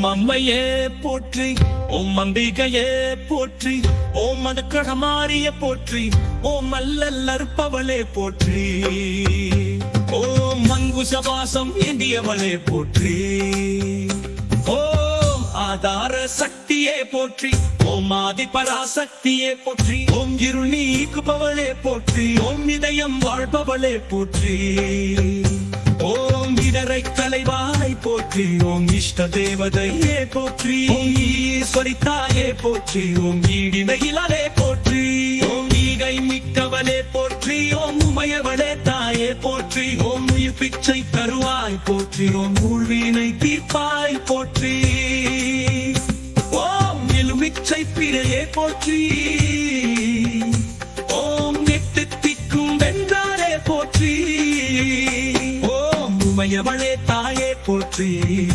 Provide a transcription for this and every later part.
ஓம் அம்மையே போற்றி ஓம் அம்பிகையே போற்றி ஓம் மதுக்கடமாரிய போற்றி ஓம் அல்லல் அற்பவளே போற்றி. ஓம் மங்குசபாசம் ஏந்தியவளே போற்றி. ஓம் ஆதார சக்தியே போற்றி ஓம் ஆதி பராசக்தியே போற்றி ஓம் இருள் நீக்குபவளே போற்றி ஓம் இதயம் வாழ்பவளே போற்றி. ஓம் இடரை கலைவாய் போற்றி. ஓம் இஷ்ட தேவதையே போற்றி. ஓம் ஈஸ்வரி தாயே போற்றி. ஓம் ஈடிமையிலே போற்றி. ஓம் ஈகை மிக்கவளே போற்றி. ஓம் உமையவளே தாயே போற்றி. ஓம் உயிர் பிச்சை தருவாய் போற்றி. ஓம் ஊழ்வினை தீர்ப்பாய் போற்றி. ஓம் எலுமிச்சை பிறையே போற்றி. போற்றி.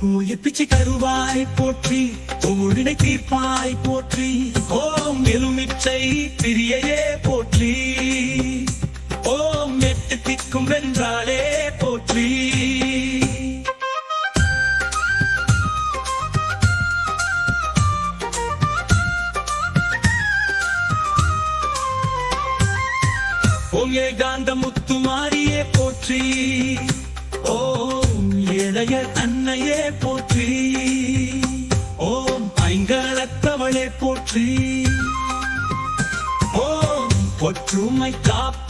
உயிர் பிச்சை தருவாய் போற்றி. ஊழினை தீர்ப்பாய் போற்றி. ஓம் எலுமிச்சை பிரியையே போற்றி. ஓம் எட்டு திக்கும் வென்றாலே போற்றி. ஓம் ஏகாந்த முத்து மாரியே போற்றி.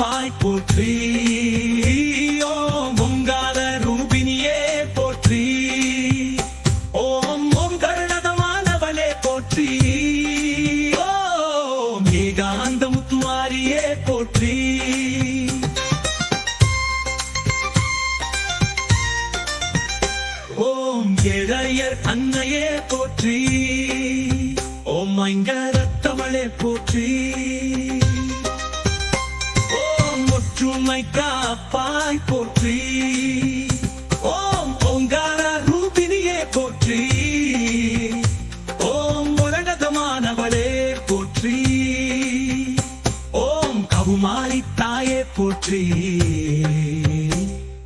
காப்பாய் போற்றி ஓம் ஓங்கார ரூபினியே போற்றி ஓம் ஓம் கருணதமானவளே போற்றி ஓம் ஏகாந்த முத்துமாரியே போற்றி ஓம் இளையர் அன்னையே போற்றி ஓம் போற்றி. காப்பாய் போற்றி. ஓம் ஓங்கார ரூபினியே போற்றி. ஓம் உலகதமானவளே போற்றி. ஓம் கவுமாரி தாயே போற்றி.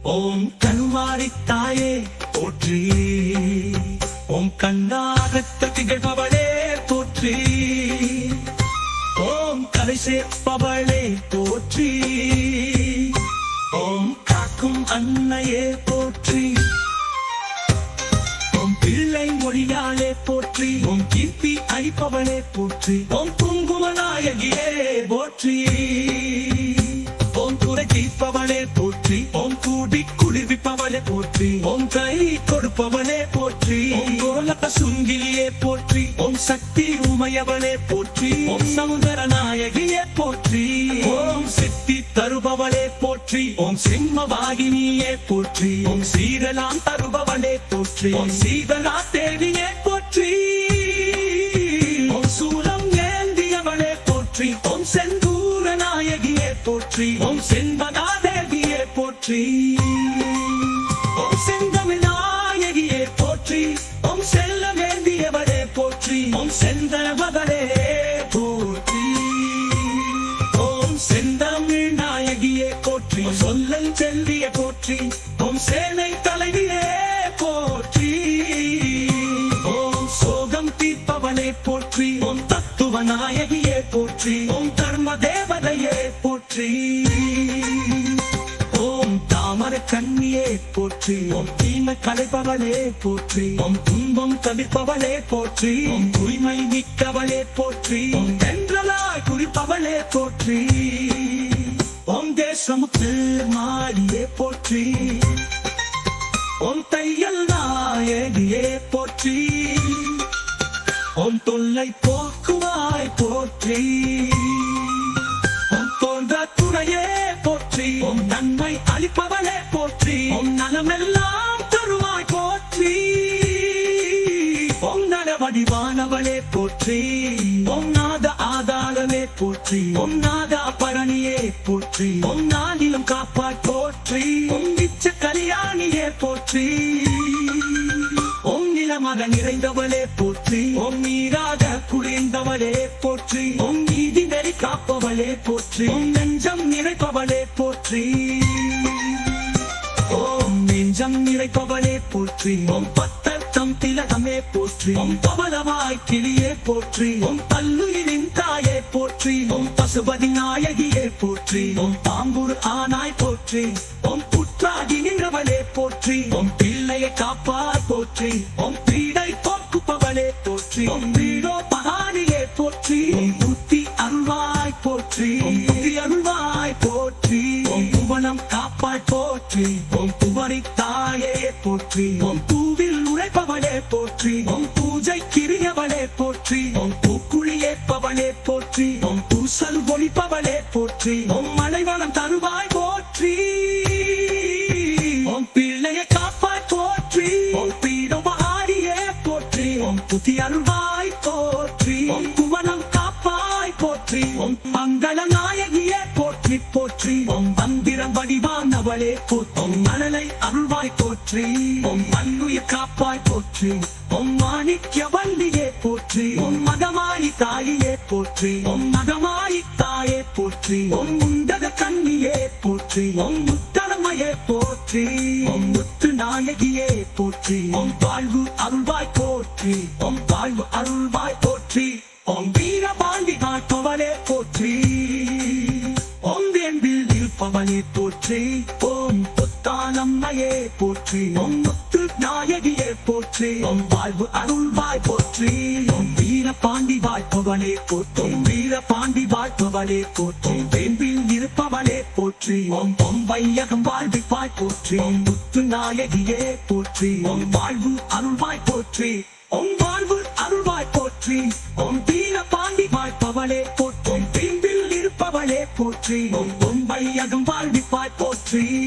ஓம் கருமாரி தாயே போற்றி. ஓம் கண்ணாகத்த திகழ்பவளே போற்றி. ஓம் கலை சேர்ப்பவளே போற்றி. அன்னையே போற்றி ஓம் பிள்ளை மொழியாலே போற்றி ஓம் கீர்த்தி அழிப்பவளே போற்றி ஓம் குங்குமநாயகியே போற்றி ஓம் துறை தீர்ப்பவளே போற்றி ஓம் கூடி குளிர்விப்பவளே போற்றி ஓம் கை கொடுப்பவளே போற்றி ஓம் கோலக சுங்கிலியே போற்றி ஓம் சக்தி உமையவளே போற்றி ஓம் சமுதர நாயகியே போற்றி ஓம் சித்தி தருபவளே போற்றி. ஓம் சிம்ம வாகினியே போற்றி. ஓம் சீரலாம் தருபவனே போற்றி. ஓம் சீதனா தேவியே போற்றி. ஓம் சூலம் ஏந்தியவனே போற்றி. ஓம் செந்தூர நாயகியே போற்றி. ஓம் செண்பகா தேவியே போற்றி. ஓம் செல்விய போற்றி உம் சேனை தலைவியே போற்றி. ஓம் சோகம் தீர்ப்பவனே போற்றி உம் தத்துவ நாயகியே போற்றி உம் தர்ம தேவதையே போற்றி. ஓம் தாமர கண்ணியே போற்றி உம் தீமை கலைப்பவளே போற்றி உம் துன்பம் தவிப்பவளே போற்றி உம் தூய்மை மிக்கவளே போற்றி உம் தென்றலாய் குறிப்பவளே போற்றி. தேசமுத்து தேசமுக்கு மாடியே போற்றி. உன் தையல் நாயகியே போற்றி. உன் தொல்லை போக்குவாய் போற்றி. உன் தோன்ற துணையே போற்றி. உன் நன்மை அளிப்பவளே போற்றி. உன் நலமெல்லாம் தருவாய் போற்றி. உன் நல வடிவானவளே போற்றி. உன் நாத ஆதாரமே போற்றி. உன் நாத போற்றி. பொன்னாடிலும் காப்பாற் போற்றி. பொங்கிச்ச கல்யாணியே போற்றி. ஓம் நிறைந்தவளே போற்றி. ஓம் நீராக குளிர்ந்தவளே போற்றி. ஓம் நீதி நெறி காப்பவளே போற்றி. ஓம் நெஞ்சம் நிறைப்பவளே போற்றி. ஓம் நெஞ்சம் நிறைப்பவளே போற்றி. ஓம் பத்தர்த்தம் திலகமே போற்றி. ஓம் பவளவாய் கிளியே போற்றி. ஓம் பல்லுயிரின் போற்றி ஓம் பசுபதி நாயகியே போற்றி ஓம் தாம்பூர் ஆனாய் போற்றி ஓம் புற்றாகி நின்றவளே போற்றி ஓம் பிள்ளையை காப்பார் போற்றி ஓம் பீடை போக்குப்பவளே போற்றி ஓம் வீடோ பகானியே போற்றி ஓம் புத்தி அருள்வாய் போற்றி ஓம் புத்தி அருள்வாய் போற்றி ஓம் புவனம் காப்பாய் போற்றி ஓம் புவரி தாயே போற்றி ஓம் பூவில் உழைப்பவளே போற்றி ஓம் பூஜை கிரியவளே போற்றி ஓம் பூக்குழியேற்பவளே போற்றி. உம் பூசல் ஒழிப்பவளே போற்றி. உம் மலைவனம் தருவாய் போற்றி. உம் பிள்ளைய காப்பாய் போற்றி. உம் பீடம் பீடமாரியே போற்றி. உம் புதி அருள்வாய் போற்றி. உம் குவனம் காப்பாய் போற்றி. உம் மங்கள நாய் போற்றி உம் ஓம் மந்திரம் வடிவானவளே போற்றி ஓம் மணலை அருள்வாய் போற்றி உம் மண்ணுயிர் காப்பாய் போற்றி உம் மாணிக்க வள்ளியே போற்றி உம் மகமாயி தாயே போற்றி உம் மகமாயி தாயே போற்றி உம் முண்டக கண்ணியே போற்றி உம் முத்தரமையே போற்றி உம் முத்து நாயகியே போற்றி உம் வாழ்வு அருள்வாய் போற்றி உம் வாழ்வு அருள்வாய் போற்றி ஓம் வீரபாண்டி காப்பவளே போ போற்றி ஓம் புத்தானம்மையே போற்றி ஓம் முத்து நாயகியே போற்றி ஓம் வாழ்வு அருள்வாய் போற்றி ஓம் வீர வீரபாண்டி வாய்ப்பவளே போற்றும் வீரபாண்டி வாழ்ப்பவளே போற்றும் வேம்பில் இருப்பவளே போற்றி ஓம் ஓம் வையகம் வாழ்விப்பாய் போற்றி ஓம் முத்து நாயகியே போற்றி ஓம் வாழ்வு அருள்வாய் போற்றி ஓம் வாழ்வு அருள்வாய் போற்றி ஓம் வீர வீரபாண்டி வாய்ப்பவளே போற்றும் வேம்பில் இருப்பவளே போற்றி ஓம் ஓம் வையகம் வாழ்விப்பாய் போற்றி.